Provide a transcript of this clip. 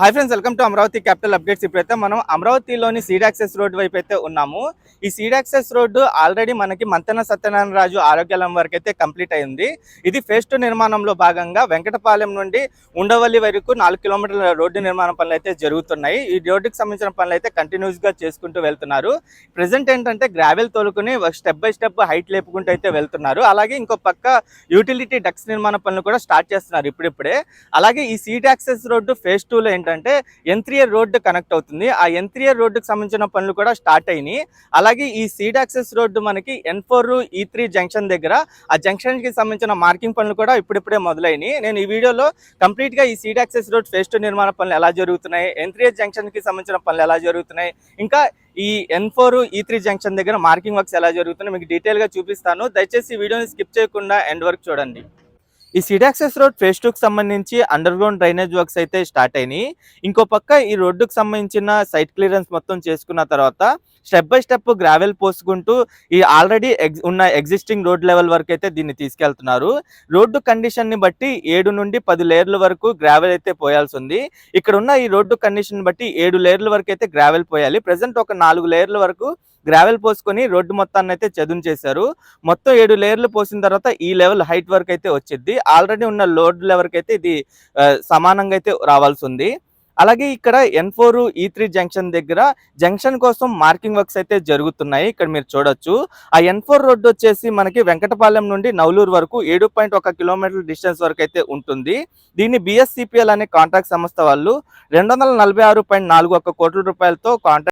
Hi friends welcome to Amaravati capital updates ఇప్పుడైతే మనం అమరావతిలోని సీడాక్సెస్ రోడ్ వైపు అయితే ఉన్నాము. ఈ సీడాక్సెస్ రోడ్డు ఆల్రెడీ మనకి మంతెన సత్యనారాయణ రాజు ఆరోగ్యాలయం వరకు అయితే కంప్లీట్ అయింది. ఇది ఫేజ్ టూ నిర్మాణంలో భాగంగా వెంకటపాలెం నుండి ఉండవల్లి వరకు నాలుగు కిలోమీటర్ల రోడ్డు నిర్మాణ పనులు అయితే జరుగుతున్నాయి. ఈ రోడ్డుకి సంబంధించిన పనులు అయితే కంటిన్యూస్గా చేసుకుంటూ వెళ్తున్నారు. ప్రెసెంట్ ఏంటంటే గ్రావెల్ తోలుకుని స్టెప్ బై స్టెప్ హైట్ లేపుకుంటూ అయితే వెళ్తున్నారు. అలాగే ఇంకో పక్క యూటిలిటీ డక్స్ నిర్మాణ పనులు కూడా స్టార్ట్ చేస్తున్నారు ఇప్పుడిప్పుడే. అలాగే ఈ సీడాక్సెస్ రోడ్డు ఫేజ్ టూలో ఏంటంటే ఎన్త్రియర్ రోడ్డు కనెక్ట్ అవుతుంది. ఆ ఎంత్రియర్ రోడ్డుకి సంబంధించిన పనులు కూడా స్టార్ట్ అయినాయి. అలాగే ఈ సీడ్ యాక్సెస్ రోడ్డు మనకి N four E three junction దగ్గర ఆ జంక్షన్కి సంబంధించిన మార్కింగ్ పనులు కూడా ఇప్పుడిప్పుడే మొదలైనవి నేను ఈ వీడియోలో కంప్లీట్గా ఈ seed access road phase two నిర్మాణ పనులు ఎలా జరుగుతున్నాయి ఎంత్రియర్ జంక్షన్కి సంబంధించిన పనులు ఎలా జరుగుతున్నాయి ఇంకా ఈ N four E three junction దగ్గర మార్కింగ్ వర్క్స్ ఎలా జరుగుతున్నాయి మీకు డీటెయిల్గా చూపిస్తాను. దయచేసి వీడియోని స్కిప్ చేయకుండా ఎండ్ వరకు చూడండి. ఈ సిడాక్సెస్ రోడ్ ఫేజ్ టూకి సంబంధించి అండర్ గ్రౌండ్ డ్రైనేజ్ వర్క్స్ అయితే స్టార్ట్ అయినాయి. ఇంకో పక్క ఈ రోడ్డుకు సంబంధించిన సైట్ క్లియరెన్స్ మొత్తం చేసుకున్న తర్వాత స్టెప్ బై స్టెప్ గ్రావెల్ పోసుకుంటూ ఈ ఆల్రెడీ ఉన్న ఎగ్జిస్టింగ్ రోడ్ లెవెల్ వరకు అయితే దీన్ని తీసుకెళ్తున్నారు. రోడ్డు కండిషన్ని బట్టి ఏడు నుండి పది లేయర్ల వరకు గ్రావెల్ అయితే పోయాల్సి ఉంది. ఇక్కడ ఉన్న ఈ రోడ్డు కండిషన్ బట్టి ఏడు లేయర్ల వరకు అయితే గ్రావెల్ పోయాలి. ప్రజెంట్ ఒక నాలుగు లేయర్ల వరకు గ్రావెల్ పోసుకొని రోడ్డు మొత్తాన్ని అయితే చదును చేశారు. మొత్తం ఏడు లేయర్లు పోసిన తర్వాత ఈ లెవెల్ హైట్ వరకు అయితే వచ్చింది ఆల్రెడీ ఉన్న లోడ్ లెవెల్కి అయితే ఇది సమానంగా అయితే రావాల్సి ఉంది. అలాగే ఇక్కడ N four e E three junction దగ్గర జంక్షన్ కోసం మార్కింగ్ వర్క్స్ అయితే జరుగుతున్నాయి. ఇక్కడ మీరు చూడొచ్చు. ఆ ఎన్ ఫోర్ రోడ్డు వచ్చేసి మనకి వెంకటపాలెం నుండి నవలూరు వరకు ఏడు పాయింట్ ఒక కిలోమీటర్ డిస్టెన్స్ వరకు అయితే ఉంటుంది. దీన్ని బిఎస్సిపిఎల్ అనే కాంట్రాక్ట్ సంస్థ వాళ్ళు రెండు వందల నలభై ఆరు పాయింట్ నాలుగు ఒక కోట్ల రూపాయలతో కాంట్రాక్ట్